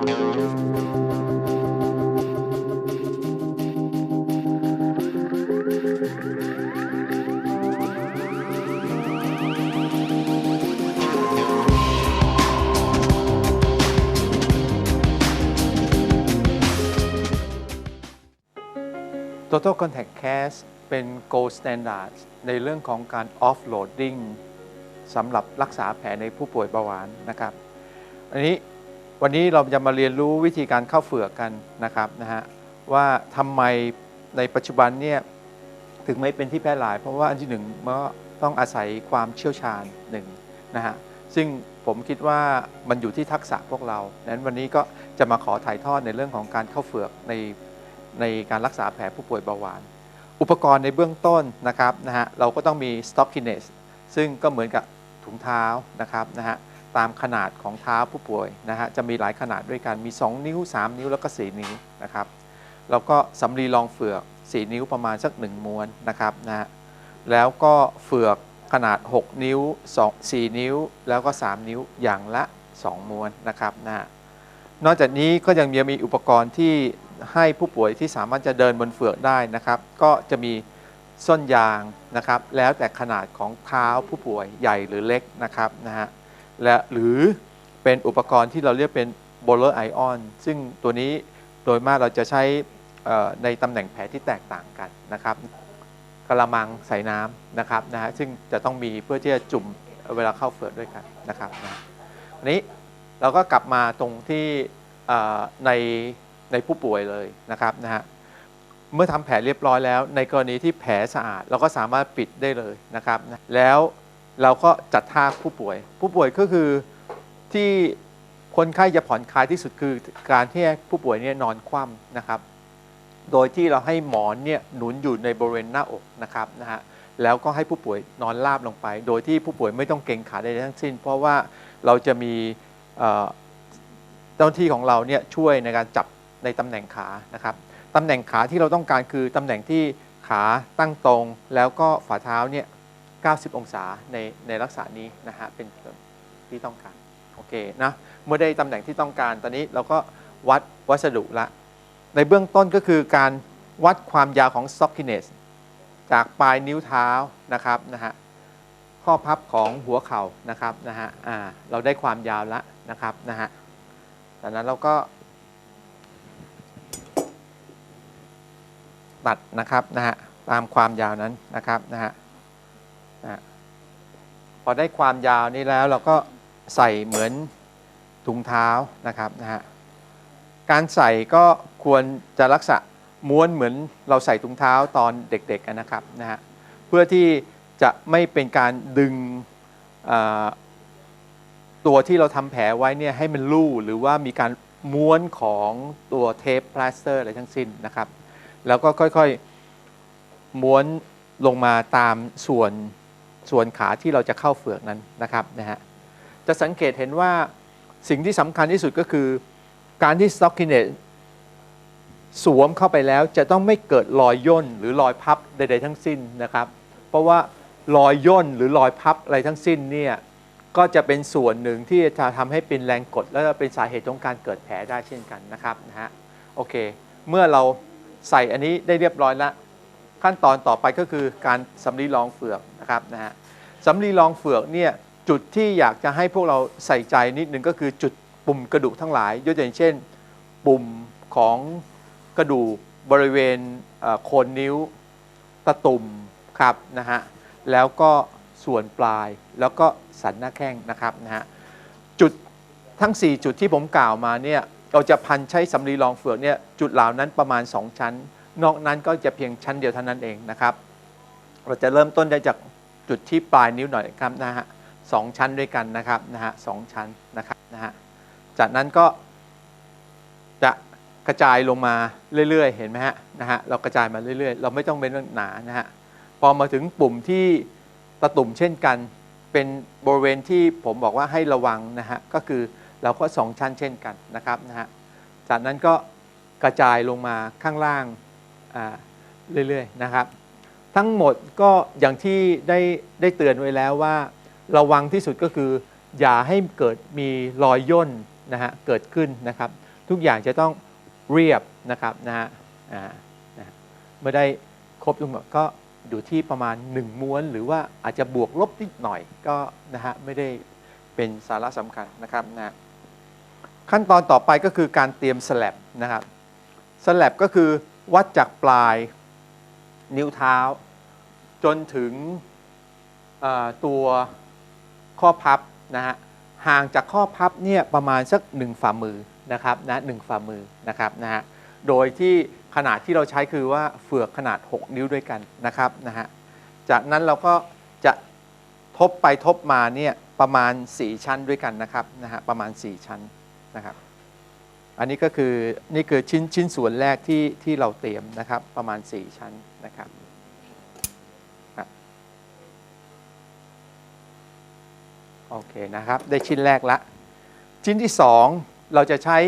Total Contact Cast เป็น gold standard ในเรื่องของการ offloading สำหรับรักษาแผลในผู้ป่วยเบาหวานนะครับ อันนี้ วันนี้เราจะมาเรียนรู้วิธีการเข้าเฝือกกันนะครับนะฮะว่าทำไมในปัจจุบันเนี่ยถึงไม่เป็นที่แพร่หลาย เพราะว่าอันที่หนึ่งมันก็ต้องอาศัยความเชี่ยวชาญหนึ่งนะฮะซึ่งผมคิดว่ามันอยู่ที่ทักษะพวกเราดังนั้นวันนี้ก็จะมาขอถ่ายทอดในเรื่องของการเข้าเฝือกในในการรักษาแผลผู้ป่วยเบาหวาน อุปกรณ์ในเบื้องต้นนะครับนะฮะเราก็ต้องมี stockiness ซึ่งก็เหมือนกับถุงเท้านะครับนะฮะ ตามขนาดของเท้าผู้ป่วยนะฮะจะมีหลายขนาดด้วยกันมี 2 นิ้ว 3 นิ้วแล้วก็ 4 นิ้วนะครับแล้วก็สำลีรองเฟือก 4 นิ้วประมาณสัก 1ม้วนนะครับนะฮะแล้วก็เฟือกขนาด 6 นิ้ว 2 4 นิ้ว แล้วก็ 3 นิ้วอย่างละ 2 ม้วนนะครับนะฮะนอกจากนี้ก็ยังมีอุปกรณ์ที่ให้ผู้ป่วยที่สามารถจะเดินบนเฟือกได้นะครับ ก็จะมีส้นยางนะครับ แล้วแต่ขนาดของเท้าผู้ป่วยใหญ่หรือเล็กนะครับนะฮะ และหรือเป็นอุปกรณ์ที่เราเรียกเป็น bowler ion ซึ่งตัวนี้โดยมากเราจะใช้ในตำแหน่งแผลที่แตกต่างกันนะครับกระมังใส่น้ำนะครับนะฮะซึ่งจะต้องมีเพื่อที่จะจุ่มเวลาเข้าเฟือกด้วยกันนะครับนะอันนี้เราก็กลับมาตรงที่ในในผู้ป่วยเลยนะครับนะฮะเมื่อทำแผลเรียบร้อยแล้ว ในกรณีที่แผลสะอาด เราก็สามารถปิดได้เลยนะครับ แล้ว เราก็จัดท่าผู้ป่วย ผู้ป่วยก็คือที่คนไข้จะผ่อนคลายที่สุดคือการที่ผู้ป่วยเนี่ยนอนคว่ำนะครับ โดยที่เราให้หมอนเนี่ยหนุนอยู่ในบริเวณหน้าอกนะครับนะฮะแล้วก็ให้ผู้ป่วยนอนราบลงไป โดยที่ผู้ป่วยไม่ต้องเกรงขาใดทั้งสิ้น เพราะว่าเราจะมีเอ่อเจ้าหน้าที่ของเราเนี่ยช่วยในการจับในตำแหน่งขานะครับตำแหน่งขาที่เราต้องการคือตำแหน่งที่ขาตั้งตรง แล้วก็ฝ่าเท้าเนี่ย 90 องศาในในลักษณะนี้นะฮะเป็นที่ต้องการโอเคนะเมื่อได้ตำแหน่งที่ต้องการตอนนี้เราก็วัดวัสดุละ ในเบื้องต้นก็คือการวัดความยาวของ stockiness จากปลายนิ้วเท้านะครับนะฮะข้อพับของหัวเข่านะครับนะฮะอ่าเราได้ความยาวล้วนะครับนะฮะจากนั้นเราก็ ตัดนะครับนะฮะตามความยาวนั้นนะครับนะฮะ นะพอได้ความยาวนี้แล้วเราก็ใส่เหมือนถุงเท้านะครับนะฮะการใส่ก็ควรจะรักษาม้วนเหมือนเราใส่ถุงเท้าตอนเด็กๆนะครับนะฮะเพื่อที่จะไม่เป็นการดึงตัวที่เราทำแผลไว้เนี่ยให้มันลู่หรือว่ามีการม้วนของตัวเทปพลาสเตอร์อะไรทั้งสิ้นนะครับ แล้วก็ค่อยๆม้วนลงมาตามส่วน ส่วนขาที่เราจะเข้าเฟือกนั้นนะครับนะฮะจะสังเกตเห็นว่าสิ่งที่สำคัญที่สุดก็คือ การที่ stockiness สวมเข้าไปแล้วจะต้องไม่เกิดรอยย่นหรือรอยพับใด ๆ ทั้งสิ้นนะครับ เพราะว่ารอยย่นหรือรอยพับอะไรทั้งสิ้นเนี่ยก็จะเป็นส่วนหนึ่งที่จะทำให้เป็นแรงกด และเป็นสาเหตุของการเกิดแผลได้เช่นกันนะครับนะฮะโอเค เมื่อเราใส่อันนี้ได้เรียบร้อยแล้ว ขั้นตอนต่อไปก็คือการสำลีรองเฟือกนะครับนะฮะ สำลีรองเฟือกเนี่ยจุดที่อยากจะให้พวกเราใส่ใจนิดนึงก็คือจุดปุ่มกระดูกทั้งหลาย ยกตัวอย่างเช่น ปุ่มของกระดูกบริเวณโคนนิ้วตะตุ่มครับนะฮะแล้วก็ส่วนปลายแล้วก็สันหน้าแข้งนะครับนะฮะจุดทั้ง 4 จุดที่ผมกล่าวมาเนี่ยเราจะพันใช้สำลีรองเฟือกเนี่ยจุดเหล่านั้นประมาณ 2 ชั้น นอกนั้นก็จะเพียงชั้นเดียวเท่านั้นเองนะครับ เราจะเริ่มต้นได้จาก จุดที่ปลายนิ้วหน่อยครับนะฮะสองชั้นด้วยกันนะครับนะฮะสองชั้นนะครับนะฮะจากนั้นก็จะกระจายลงมาเรื่อย ๆ เห็นไหมฮะนะฮะเรากระจายมาเรื่อย ๆ เราไม่ต้องเป็นหนานะฮะพอมาถึงปุ่มที่ตะตุ่มเช่นกัน เป็นบริเวณที่ผมบอกว่าให้ระวังนะฮะก็คือเราก็สองชั้นเช่นกันนะครับนะฮะจากนั้นก็กระจายลงมาข้างล่างอ่าเรื่อยๆนะครับ ทั้งหมดก็อย่างที่ได้ได้เตือนไว้แล้วว่า ระวังที่สุดก็คือ อย่าให้เกิดมีรอยย่นนะฮะเกิดขึ้นนะครับ ทุกอย่างจะต้องเรียบนะครับนะฮะอ่านะฮะเมื่อได้ครบทุกหมดก็อยู่ที่ประมาณ 1 ม้วน หรือว่าอาจจะบวกลบนิดหน่อยก็นะฮะไม่ได้เป็นสาระสำคัญนะครับนะฮะขั้นตอนต่อไปก็คือการเตรียมสลับนะครับสลับก็คือวัดจากปลาย นิ้วเท้า จนถึงตัวข้อพับนะฮะห่างจากข้อพับเนี่ยประมาณสักหนึ่งฝ่ามือนะครับนะหนึ่งฝ่ามือนะครับนะฮะโดยที่ขนาดที่เราใช้คือว่าเฟือกขนาด 6 นิ้วด้วยกันนะครับนะฮะจากนั้นเราก็จะทบไปทบมาเนี่ยประมาณ 4 ชั้นด้วยกันนะครับนะฮะประมาณ 4 ชั้นนะครับ อันนี้ก็คือนี่คือชิ้นชิ้นส่วนแรกที่ที่เราเตรียมนะครับประมาณ 4 ชั้นนะครับโอเคนะครับได้ชิ้นแรกละ ชิ้นที่ 2 เราจะใช้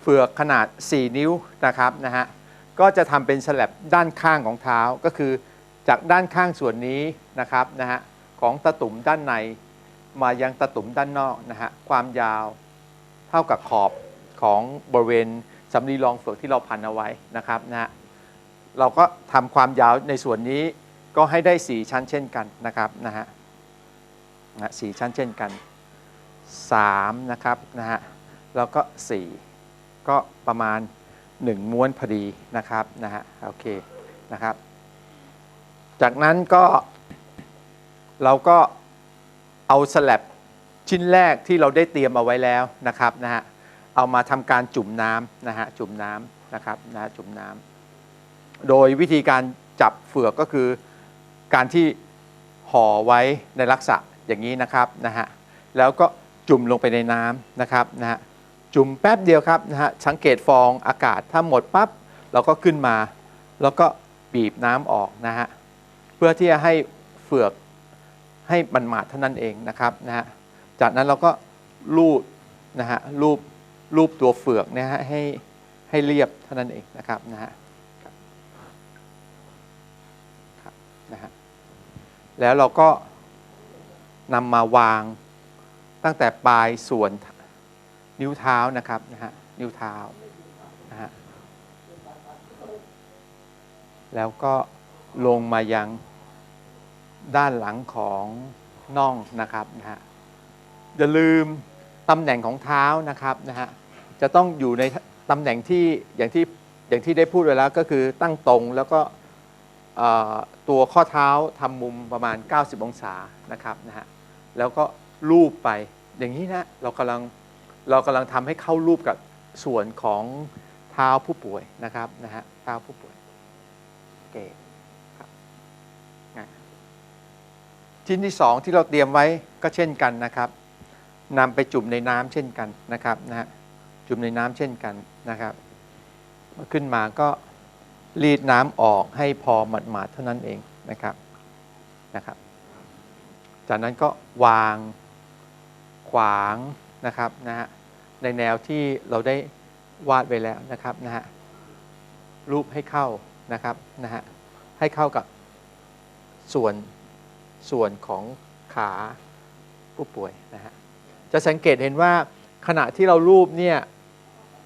เฟือกขนาด 4 นิ้วนะครับนะฮะก็จะทำเป็นสลับด้านข้างของเท้าก็คือจากด้านข้างส่วนนี้นะครับนะฮะของตะตุ่มด้านใน มายังตะตุ่มด้านนอกนะฮะความยาวเท่ากับขอบ ของบริเวณสำลีรองเฟือกที่เราพันเอาไว้นะครับนะฮะเราก็ทำความยาวในส่วนนี้ก็ให้ได้ 4 ชั้นเช่นกันนะครับนะฮะนะสี่ชั้นเช่นกัน 3 นะครับนะฮะแล้วก็ 4 ก็ประมาณ 1 ม้วนพอดีนะครับนะฮะโอเคนะครับ จากนั้นก็เราก็เอาสลับชิ้นแรกที่เราได้เตรียมเอาไว้แล้วนะครับนะฮะ เอามาทำการจุ่มน้ำนะฮะจุ่มน้ำนะครับนะจุ่มน้ำโดยวิธีการจับเฟือกก็คือการที่ห่อไว้ในลักษณะอย่างนี้นะครับนะฮะแล้วก็จุ่มลงไปในน้ำนะครับนะฮะจุ่มแป๊บเดียวครับนะฮะสังเกตฟองอากาศถ้าหมดปั๊บเราก็ขึ้นมา แล้วก็บีบน้ำออกนะฮะเพื่อที่จะให้เฟือกให้มันหมาดเท่านั้นเองนะครับนะฮะจากนั้นเราก็ลูบนะฮะลูบ ลูบตัวเฟือกนะฮะให้ให้เรียบเท่านั้นเองนะครับนะฮะนะฮะแล้วเราก็นำมาวางตั้งแต่ปลายส่วนนิ้วเท้านะครับนะฮะนิ้วเท้านะฮะแล้วก็ลงมายังด้านหลังของน่องนะครับนะฮะอย่าลืม ตำแหน่งของเท้านะครับนะฮะจะต้องอยู่ในตำแหน่งที่อย่างที่อย่างที่ได้พูดไว้แล้วก็คือตั้งตรงแล้วก็ตัวข้อเท้าทำมุมประมาณ 90 องศานะครับนะฮะแล้วก็ลูบไปอย่างนี้นะเรากำลังเรากำลังทำให้เข้ารูปกับส่วนของเท้าผู้ป่วยนะครับนะฮะเท้าผู้ป่วยโอเคครับอะชิ้นที่สองที่เราเตรียมไว้ก็เช่นกันนะครับ นำไปจุ่มในน้ำเช่นกันนะครับนะฮะจุ่มในน้ำเช่นกันนะครับ ขึ้นมาก็รีดน้ำออกให้พอหมาดๆเท่านั้นเองนะครับนะครับ จากนั้นก็วางขวางนะครับนะฮะในแนวที่เราได้วาดไว้แล้วนะครับนะฮะรูปให้เข้านะครับนะฮะให้เข้ากับส่วนส่วนของขาผู้ป่วยนะฮะ จะสังเกตเห็นว่าขณะที่เรารูปเนี่ย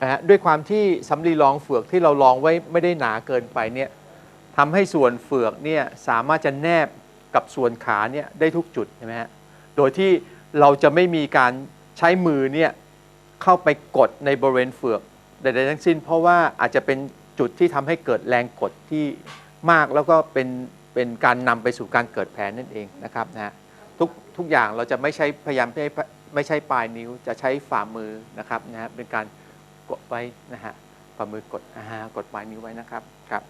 นะฮะด้วยความที่สำลีรองเฟือกที่เรารองไว้ไม่ได้หนาเกินไปเนี่ยทำให้ส่วนเฟือกเนี่ยสามารถจะแนบกับส่วนขาเนี่ยได้ทุกจุดใช่ไหมฮะโดยที่เราจะไม่มีการใช้มือเนี่ยเข้าไปกดในบริเวณเฟือกใดๆทั้งสิ้น เพราะว่าอาจจะเป็นจุดที่ทำให้เกิดแรงกดที่มากแล้วก็เป็นเป็นการนำไปสู่การเกิดแผลนั่นเองนะครับนะฮะทุกทุกอย่างเราจะไม่ใช้พยายามไม่ ไม่ใช้ปลายนิ้วจะใช้ฝ่ามือนะครับนะฮะเป็นการกดไว้นะฮะฝ่ามือกดอ่ากดปลายนิ้วไว้นะครับครับ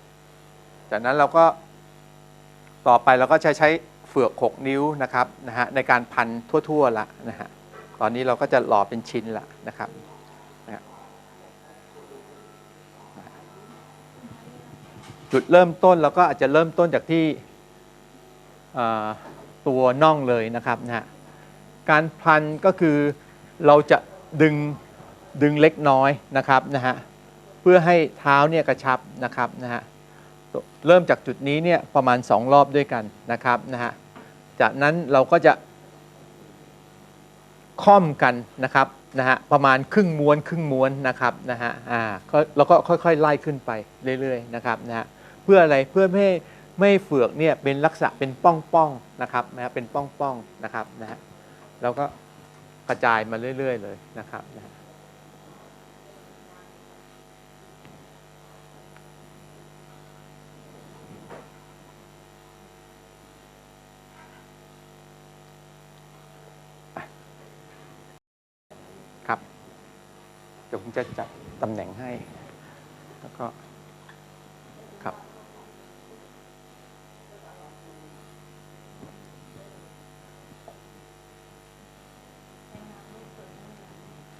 จากนั้นเราก็ต่อไปเราก็จะใช้เฟือก6นิ้วนะครับนะฮะในการพันทั่วๆละนะฮะตอนนี้เราก็จะหล่อเป็นชิ้นละนะครับนะฮะจุดเริ่มต้นเราก็อาจจะเริ่มต้นจากที่ตัวน่องเลยนะครับนะฮะ การพันก็คือเราจะดึงดึงเล็กน้อยนะครับนะฮะเพื่อให้เท้าเนี่ยกระชับนะครับนะฮะเริ่มจากจุดนี้เนี่ยประมาณ 2 รอบด้วยกันนะครับนะฮะจากนั้นเราก็จะค่อมกันนะครับนะฮะประมาณครึ่งม้วนครึ่งม้วนนะครับนะฮะอ่าแล้วก็ค่อยๆไล่ขึ้นไปเรื่อยๆนะครับนะฮะเพื่ออะไรเพื่อไม่ให้ไม่เฟือกเนี่ยเป็นลักษณะเป็นป้องๆนะครับนะฮะเป็นป้องๆนะครับนะฮะ แล้วก็กระจายมาเรื่อย ๆ เลยนะครับ ครับ เดี๋ยวผมจะจัดตำแหน่งให้ แล้วก็ ครับ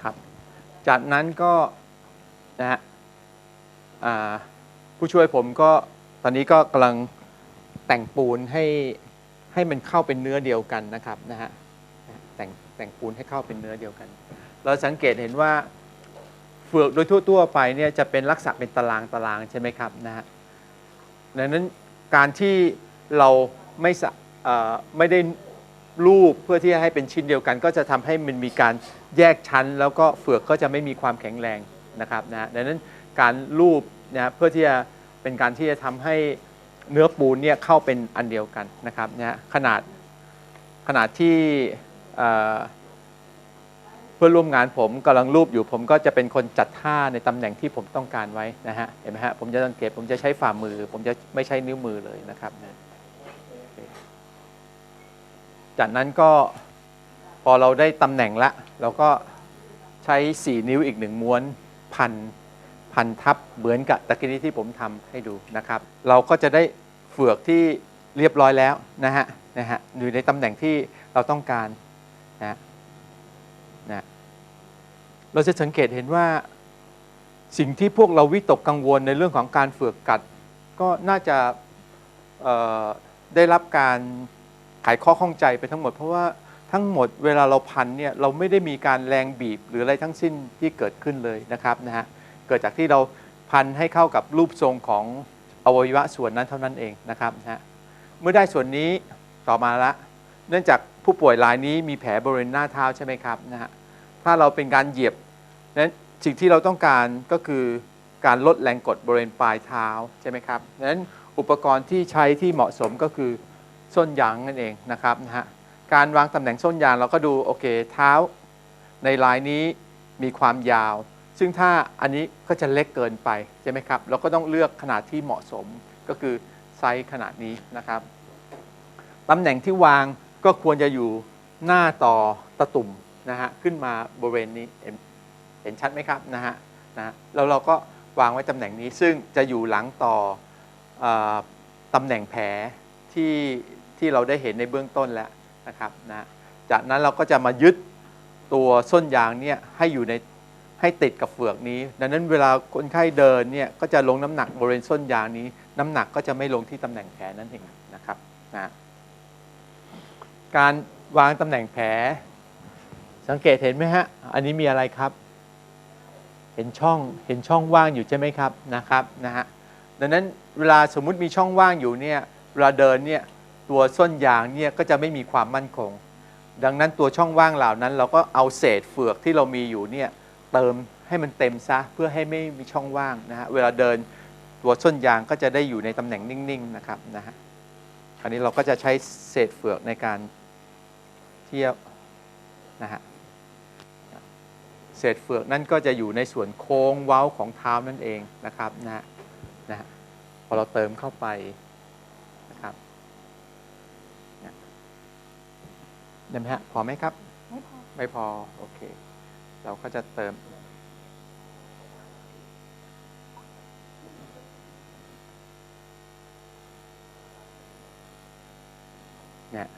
ครับ จากนั้นก็นะฮะผู้ช่วยผมก็ตอนนี้ก็กำลังแต่งปูนให้ให้มันเข้าเป็นเนื้อเดียวกันนะครับนะฮะแต่งแต่งปูนให้เข้าเป็นเนื้อเดียวกัน เราสังเกตเห็นว่าเฟือกโดยทั่วๆไปเนี่ยจะเป็นลักษณะเป็นตารางตารางใช่ไหมครับนะฮะดังนั้นการที่เราไม่สะไม่ได้ รูปเพื่อที่จะให้เป็นชิ้นเดียวกัน ก็จะทำให้มันมีการแยกชั้น แล้วก็เฟือกก็จะไม่มีความแข็งแรงนะครับนะฮะดังนั้นการรูปนะเพื่อที่จะเป็นการที่จะทำให้เนื้อปูนเนี่ยเข้าเป็นอันเดียวกันนะครับนะฮะขนาดขนาดที่เอ่อเพื่อนร่วมงานผมกำลังรูปอยู่ผมก็จะเป็นคนจัดท่าในตำแหน่งที่ผมต้องการไว้นะฮะเห็นไหมฮะผมจะสังเกตผมจะใช้ฝ่ามือ ผมจะไม่ใช้นิ้วมือเลยนะครับนะ จากนั้นก็พอเราได้ตำแหน่งละ เราก็ใช้ 4 นิ้วอีกหนึ่งม้วนพันพันทับเหมือนกับตะกี้นี้ที่ผมทำให้ดูนะครับ เราก็จะได้เฟือกที่เรียบร้อยแล้วนะฮะนะฮะอยู่ในตำแหน่งที่เราต้องการนะฮะนะเราจะสังเกตเห็นว่าสิ่งที่พวกเราวิตกกังวลในเรื่องของการเฟือกกัด ก็น่าจะได้รับการ ไขข้อข้องใจไปทั้งหมด เพราะว่าทั้งหมดเวลาเราพันเนี่ยเราไม่ได้มีการแรงบีบหรืออะไรทั้งสิ้นที่เกิดขึ้นเลยนะครับนะฮะเกิดจากที่เราพันให้เข้ากับรูปทรงของอวัยวะส่วนนั้นเท่านั้นเองนะครับนะฮะเมื่อได้ส่วนนี้ต่อมาละ เนื่องจากผู้ป่วยรายนี้มีแผลบริเวณหน้าเท้าใช่ไหมครับนะฮะถ้าเราเป็นการเหยียบนั้นสิ่งที่เราต้องการก็คือการลดแรงกดบริเวณปลายเท้าใช่ไหมครับดังนั้นอุปกรณ์ที่ใช้ที่เหมาะสมก็คือ ส้นยางนั่นเองนะครับนะฮะการวางตำแหน่งส้นยางเราก็ดูโอเคเท้า ในลายนี้มีความยาว ซึ่งถ้าอันนี้ก็จะเล็กเกินไปใช่ไหมครับเราก็ต้องเลือกขนาดที่เหมาะสมก็คือไซส์ขนาดนี้นะครับตำแหน่งที่วางก็ควรจะอยู่หน้าต่อตะตุ่มนะฮะขึ้นมาบริเวณนี้เห็นชัดไหมครับนะฮะนะแล้วเราก็วางไว้ตำแหน่งนี้ซึ่งจะอยู่หลังต่อออตำแหน่งแผลที่ ที่เราได้เห็นในเบื้องต้นแล้วนะครับนะจากนั้นเราก็จะมายึดตัวส้นยางเนี่ยให้อยู่ในให้ติดกับเฟือกนี้ ดังนั้นเวลาคนไข้เดินเนี่ยก็จะลงน้ำหนักบริเวณส้นยางนี้ น้ำหนักก็จะไม่ลงที่ตำแหน่งแผลนั่นเองนะครับนะการวางตำแหน่งแผล สังเกตเห็นไหมฮะอันนี้มีอะไรครับ เห็นช่องเห็นช่องว่างอยู่ใช่ไหมครับนะครับนะฮะดังนั้นเวลาสมมุติมีช่องว่างอยู่เนี่ยเวลาเดินเนี่ย ตัวส้นยางเนี่ยก็จะไม่มีความมั่นคง ดังนั้นตัวช่องว่างเหล่านั้น เราก็เอาเศษเฟือกที่เรามีอยู่เนี่ยเติมให้มันเต็มซะเพื่อให้ไม่มีช่องว่างนะฮะเวลาเดินตัวส้นยางก็จะได้อยู่ในตำแหน่งนิ่งๆนะครับนะฮะอันนี้เราก็จะใช้เศษเฟือกในการเทียบนะฮะเศษเฟือกนั่นก็จะอยู่ในส่วนโค้งเว้าของเท้านั่นเองนะครับนะฮะนะฮะพอเราเติมเข้าไปนะครับนะ ได้ไหมฮะ พอไหมครับ ไม่พอ ไม่พอ โอเค เราก็จะเติม เนี่ย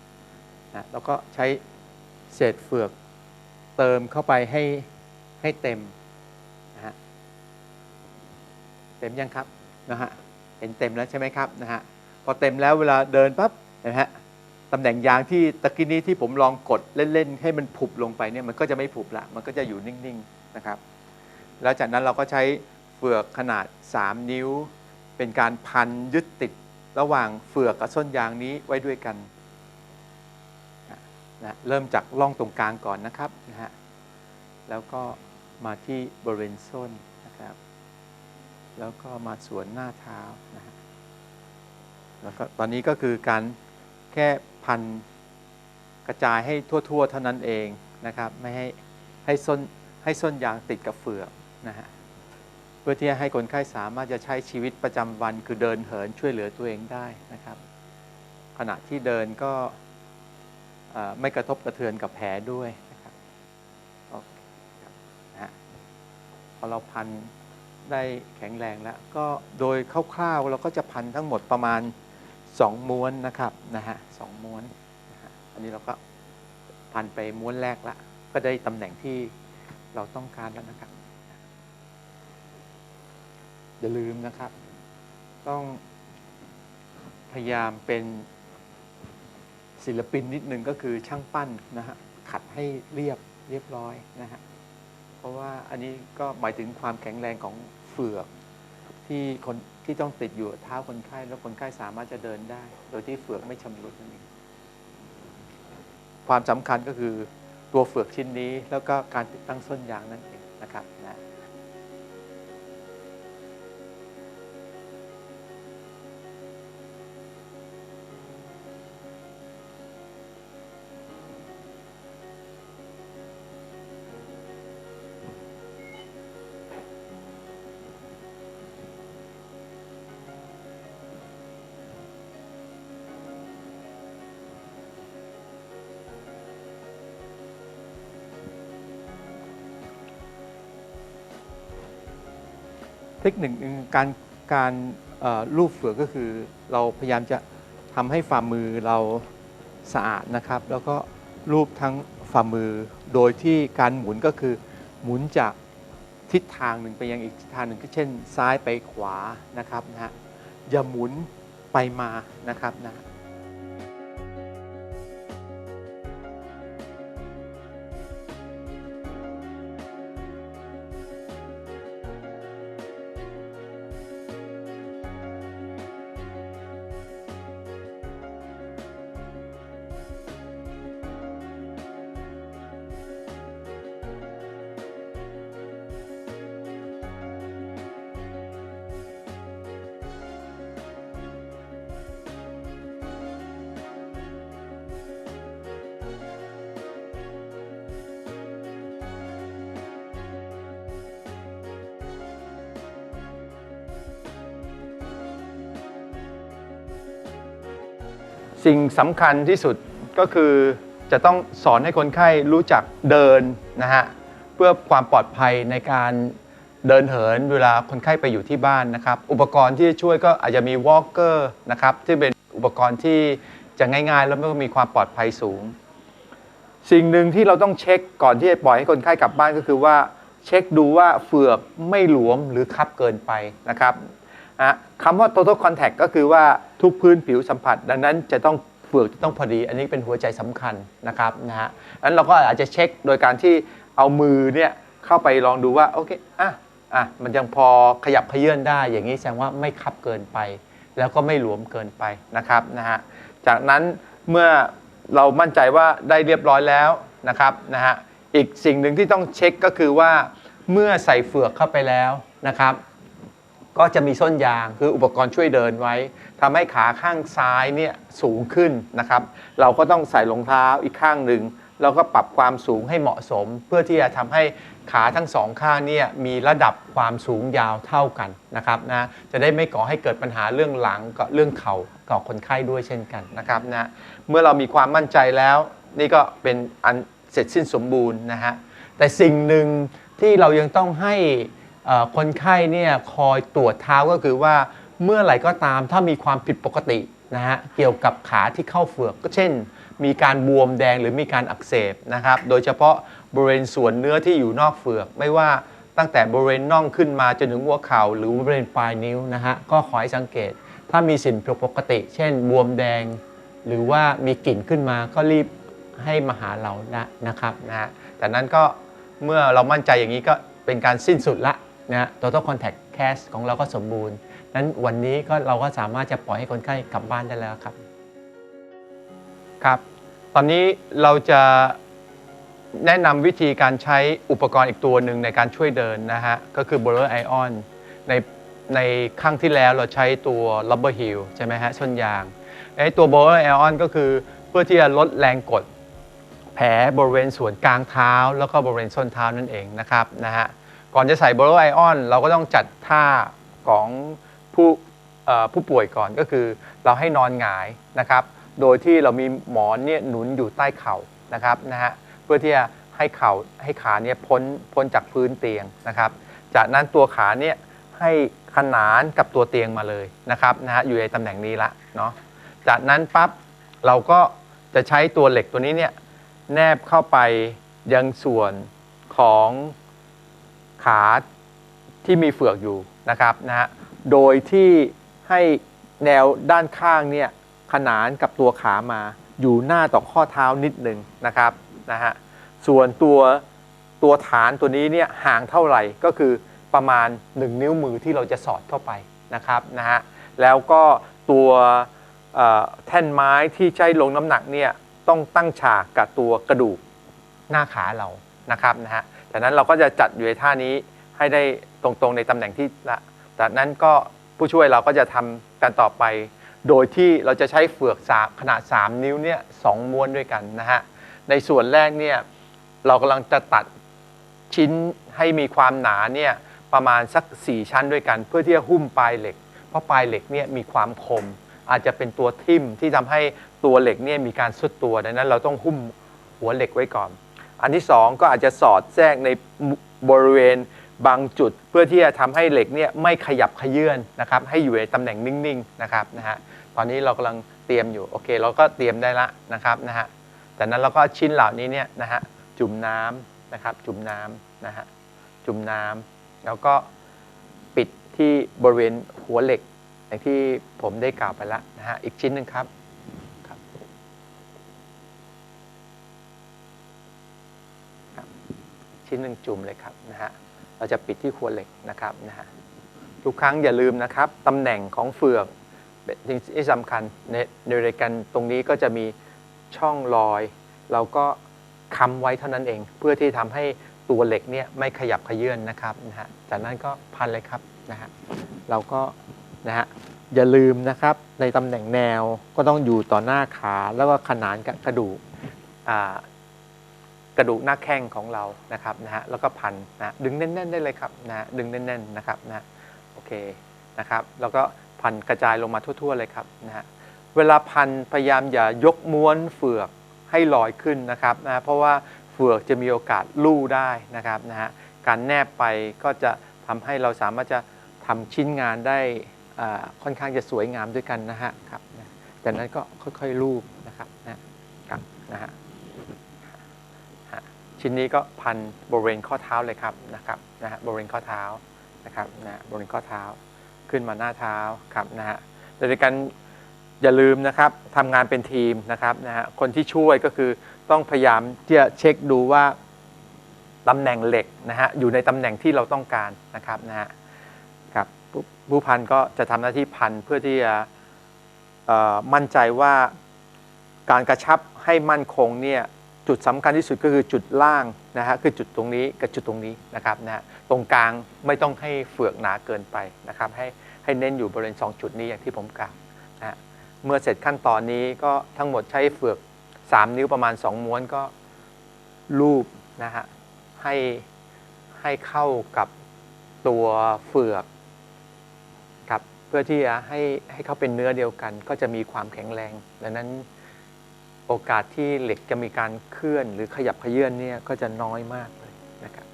นะแล้วก็ใช้เศษเฟือกเติมเข้าไปให้ให้เต็มนะฮะ เต็มยังครับนะฮะ เห็นเต็มแล้วใช่ไหมครับนะฮะ พอเต็มแล้วเวลาเดินปั๊บเห็นไหมฮะ ตำแหน่งยางที่ตะกี้นี้ที่ผมลองกดเล่นๆให้มันผุบลงไปเนี่ยมันก็จะไม่ผุบละมันก็จะอยู่นิ่งๆนะครับ แล้วจากนั้นเราก็ใช้เฟือกขนาด 3 นิ้ว เป็นการพันยึดติดระหว่างเฟือกกับส้นยางนี้ไว้ด้วยกันนะเริ่มจากร่องตรงกลางก่อนนะครับนะฮะแล้วก็มาที่บริเวณส้นนะครับ แล้วก็มาสวนหน้าเท้านะฮะแล้วก็ตอนนี้ก็คือการ แค่พันกระจายให้ทั่ว ๆ เท่านั้นเองนะครับ ไม่ให้ให้ส้นให้ส้นยางติดกับเฟือกนะฮะเพื่อที่จะให้คนไข้สามารถจะใช้ชีวิตประจำวันคือเดินเหินช่วยเหลือตัวเองได้นะครับ ขณะที่เดินก็ไม่กระทบกระเทือนกับแผลด้วยนะครับโอเคครับนะฮะพอเราพันได้แข็งแรงแล้ว ก็โดยคร่าวๆเราก็จะพันทั้งหมดประมาณ 2ม้วนนะครับนะฮะสองม้วนนะฮะอันนี้เราก็พันไปม้วนแรกละก็ได้ตำแหน่งที่เราต้องการแล้วนะครับ อย่าลืมนะครับ ต้องพยายามเป็นศิลปินนิดนึงก็คือช่างปั้นนะฮะขัดให้เรียบเรียบร้อยนะฮะเพราะว่าอันนี้ก็หมายถึงความแข็งแรงของเฟือกที่คน ที่ต้องติดอยู่เท้าคนไข้แล้วคนไข้สามารถจะเดินได้ โดยที่เฟือกไม่ชำรุดนั่นเองความสำคัญก็คือตัวเฟือกชิ้นนี้แล้วก็การติดตั้งส้นยางนั่นเองนะครับนะ คนิคหนึ่งการการรูปเฟือกก็คือเราพยายามจะทำให้ฝ่ามือเราสะอาดนะครับ แล้วก็รูปทั้งฝ่ามือโดยที่การหมุนก็คือหมุนจากทิศทางหนึ่งไปยังอีกทิศทางหนึ่งก็เช่น ซ้ายไปขวานะครับนะฮะอย่าหมุนไปมานะครับนะ สิ่งสำคัญที่สุดก็คือจะต้องสอนให้คนไข้รู้จักเดินนะฮะเพื่อความปลอดภัยในการเดินเหินเวลาคนไข้ไปอยู่ที่บ้านนะครับ อุปกรณ์ที่ช่วยก็อาจจะมีวอล์กเกอร์นะครับที่เป็นอุปกรณ์ที่จะง่ายๆ แล้วก็มีความปลอดภัยสูง สิ่งหนึ่งที่เราต้องเช็คก่อนที่จะปล่อยให้คนไข้กลับบ้านก็คือว่าเช็คดูว่าเฟือกไม่หลวมหรือคับเกินไปนะครับ คำว่า total contact ก็คือว่าทุกพื้นผิวสัมผัส ดังนั้นจะต้องเฟือกจะต้องพอดี อันนี้เป็นหัวใจสำคัญนะครับนะฮะนั้นเราก็อาจจะเช็คโดยการที่เอามือเนี่ยเข้าไปลองดูว่าโอเคอะอะมันยังพอขยับเขยื่อนได้ อย่างนี้แสดงว่าไม่คับเกินไป แล้วก็ไม่หลวมเกินไปนะครับนะฮะจากนั้นเมื่อเรามั่นใจว่าได้เรียบร้อยแล้วนะครับนะฮะอีกสิ่งหนึ่งที่ต้องเช็คก็คือว่าเมื่อใส่เฟือกเข้าไปแล้วนะครับ ก็จะมีส้นยางคืออุปกรณ์ช่วยเดินไว้ทำให้ขาข้างซ้ายเนี่ยสูงขึ้นนะครับ เราก็ต้องใส่รองเท้าอีกข้างหนึ่งเราก็ปรับความสูงให้เหมาะสม เพื่อที่จะทำให้ขาทั้งสองข้างเนี่ยมีระดับความสูงยาวเท่ากันนะครับนะจะได้ไม่ก่อให้เกิดปัญหาเรื่องหลังกับเรื่องเข่ากับคนไข้ด้วยเช่นกันนะครับนะเมื่อเรามีความมั่นใจแล้ว นี่ก็เป็นอันเสร็จสิ้นสมบูรณ์นะฮะแต่สิ่งหนึ่งที่เรายังต้องให้ คนไข้เนี่ยคอยตรวจเท้าก็คือว่าเมื่อไหร่ก็ตามถ้ามีความผิดปกตินะฮะเกี่ยวกับขาที่เข้าเฟือกก็เช่น มีการบวมแดงหรือมีการอักเสบนะครับโดยเฉพาะบริเวณส่วนเนื้อที่อยู่นอกเฟือก ไม่ว่าตั้งแต่บริเวณน่องขึ้นมาจนถึงหัวเข่าหรือบริเวณปลายนิ้วนะฮะก็ขอให้สังเกต ถ้ามีสิ่งผิดปกติ เช่น บวมแดง หรือว่ามีกลิ่นขึ้นมาก็รีบให้มาหาเรานะนะครับนะฮะแต่นั้นก็เมื่อเรามั่นใจอย่างนี้ก็เป็นการสิ้นสุดละ นะฮะ total contact cast ของเราก็สมบูรณ์นั้นวันนี้ก็เราก็สามารถจะปล่อยให้คนไข้กลับบ้านได้แล้วครับ ครับ ตอนนี้เราจะแนะนำวิธีการใช้อุปกรณ์อีกตัวหนึ่งในการช่วยเดินนะฮะ ก็คือ b o l e r Ion ในในครั้งที่แล้วเราใช้ตัว Rubber Heel ใช่ไหมฮะส้นยางไอ้ตัว b o l e r Ion ก็คือเพื่อที่จะลดแรงกดแผลบริเวณส่วนกลางเท้า แล้วก็บริเวณส้นเท้านั่นเองนะครับนะฮะ ก่อนจะใส่โบโลไอออน เราก็ต้องจัดท่าของผู้ผู้ป่วยก่อนก็คือเราให้นอนหงายนะครับ โดยที่เรามีหมอนเนี่ยหนุนอยู่ใต้เข่านะครับนะฮะเพื่อที่จะให้เข่าให้ขาเนี่ยพ้นพ้นจากพื้นเตียงนะครับ จากนั้นตัวขาเนี่ยให้ขนานกับตัวเตียงมาเลยนะครับนะฮะอยู่ในตำแหน่งนี้ละเนาะจากนั้นปั๊บเราก็จะใช้ตัวเหล็กตัวนี้เนี่ยแนบเข้าไปยังส่วนของ ขาที่มีเฟือกอยู่นะครับนะฮะโดยที่ให้แนวด้านข้างเนี่ยขนานกับตัวขามาอยู่หน้าต่อข้อเท้านิดหนึ่งนะครับนะฮะส่วนตัวตัวฐานตัวนี้เนี่ยห่างเท่าไหร่ก็คือประมาณ 1 นิ้วมือที่เราจะสอดเข้าไปนะครับนะฮะแล้วก็ตัวแท่นไม้ที่ใช้ลงน้ำหนักเนี่ยต้องตั้งฉากกับตัวกระดูกหน้าขาเรานะครับนะฮะ จากนั้นเราก็จะจัดอยู่ในท่านี้ให้ได้ตรงๆในตำแหน่งที่ละจากนั้นก็ผู้ช่วยเราก็จะทำกันต่อไป โดยที่เราจะใช้เฟือกสามขนาด 3 นิ้วเนี่ยสองม้วนด้วยกันนะฮะ ในส่วนแรกเนี่ยเรากำลังจะตัดชิ้นให้มีความหนาเนี่ยประมาณสัก 4 ชั้นด้วยกัน เพื่อที่จะหุ้มปลายเหล็ก เพราะปลายเหล็กเนี่ยมีความคม อาจจะเป็นตัวทิ่มที่ทำให้ตัวเหล็กเนี่ยมีการสุดตัวดังนั้นเราต้องหุ้มหัวเหล็กไว้ก่อน อันที่สองก็อาจจะสอดแทรกในบริเวณบางจุด เพื่อที่จะทำให้เหล็กเนี่ยไม่ขยับขยื่นนะครับให้อยู่ในตำแหน่งนิ่งๆนะครับนะฮะตอนนี้เรากำลังเตรียมอยู่โอเค เราก็เตรียมได้ละนะครับนะฮะจากนั้นเราก็ชิ้นเหล่านี้เนี่ยนะฮะจุ่มน้ำนะครับจุ่มน้ำนะฮะจุ่มน้ำแล้วก็ปิดที่บริเวณหัวเหล็กอย่างที่ผมได้กล่าวไปแล้วนะฮะอีกชิ้นหนึ่งครับครับ ชิ้นหนึ่งจุ่มเลยครับนะฮะเราจะปิดที่หัวเหล็กนะครับนะฮะทุกครั้งอย่าลืมนะครับตำแหน่งของเฟือกเป็นสิ่งที่สำคัญในในรายการตรงนี้ก็จะมีช่องรอย เราก็ค้ำไว้เท่านั้นเอง เพื่อที่ทำให้ตัวเหล็กเนี่ยไม่ขยับขยื่นนะครับนะฮะจากนั้นก็พันเลยครับนะฮะเราก็นะฮะอย่าลืมนะครับในตำแหน่งแนวก็ต้องอยู่ต่อหน้าขาแล้วก็ขนานกับกระดูกอ่า กระดูกหน้าแข้งของเรานะครับนะฮะแล้วก็พันนะดึงแน่นๆได้เลยครับนะดึงแน่นๆนะครับนะโอเคนะครับ แล้วก็พันกระจายลงมาทั่ว ๆ เลยครับนะฮะเวลาพันพยายามอย่ายกม้วนเฟือกให้ลอยขึ้นนะครับนะเพราะว่าเฟือกจะมีโอกาสลู่ได้นะครับนะฮะการแนบไปก็จะทำให้เราสามารถจะทำชิ้นงานได้อ่าค่อนข้างจะสวยงามด้วยกันนะฮะครับจากนั้นก็ค่อยๆลูบนะครับนะครับนะฮะ ชิ้นนี้ก็พันบริเวณข้อเท้าเลยครับนะครับนะฮะบริเวณข้อเท้านะครับนะบริเวณข้อเท้าขึ้นมาหน้าเท้าครับนะฮะโดยการอย่าลืมนะครับทำงานเป็นทีมนะครับนะฮะคนที่ช่วยก็คือต้องพยายามที่จะเช็คดูว่าตำแหน่งเหล็กนะฮะอยู่ในตำแหน่งที่เราต้องการนะครับนะฮะครับผู้พันก็จะทำหน้าที่พันเพื่อที่จะมั่นใจว่าการกระชับให้มั่นคงเนี่ย จุดสำคัญที่สุดก็คือจุดล่างนะฮะคือจุดตรงนี้กับจุดตรงนี้นะครับนะฮะตรงกลางไม่ต้องให้เฟือกหนาเกินไปนะครับให้ให้เน้นอยู่บริเวณสองจุดนี้อย่างที่ผมกล่าวนะฮะเมื่อเสร็จขั้นตอนนี้ก็ทั้งหมดใช้เฟือก 3 นิ้วประมาณ 2 ม้วนก็ลูบนะฮะให้ให้เข้ากับตัวเฟือกครับเพื่อที่จะให้ให้เขาเป็นเนื้อเดียวกัน ก็จะมีความแข็งแรงดังนั้น โอกาสที่เหล็กจะมีการเคลื่อน หรือขยับเขยื่อนเนี่ยก็จะน้อยมากเลยนะครับ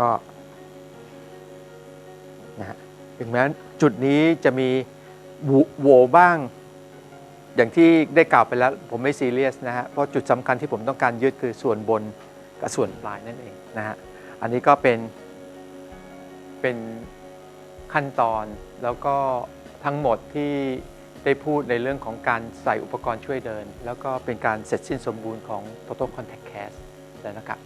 ก็นะฮะถึงแม้จุดนี้จะมีโวโหวบ้าง อย่างที่ได้กล่าวไปแล้วผมไม่ซีเรียสนะฮะเพราะจุดสำคัญที่ผมต้องการยึดคือส่วนบนกับส่วนปลายนั่นเองนะฮะอันนี้ก็เป็นเป็นขั้นตอนแล้วก็ทั้งหมดที่ได้พูดในเรื่องของการใส่อุปกรณ์ช่วยเดิน แล้วก็เป็นการเสร็จสิ้นสมบูรณ์ของ Total Contact Cast แล้วนะครับ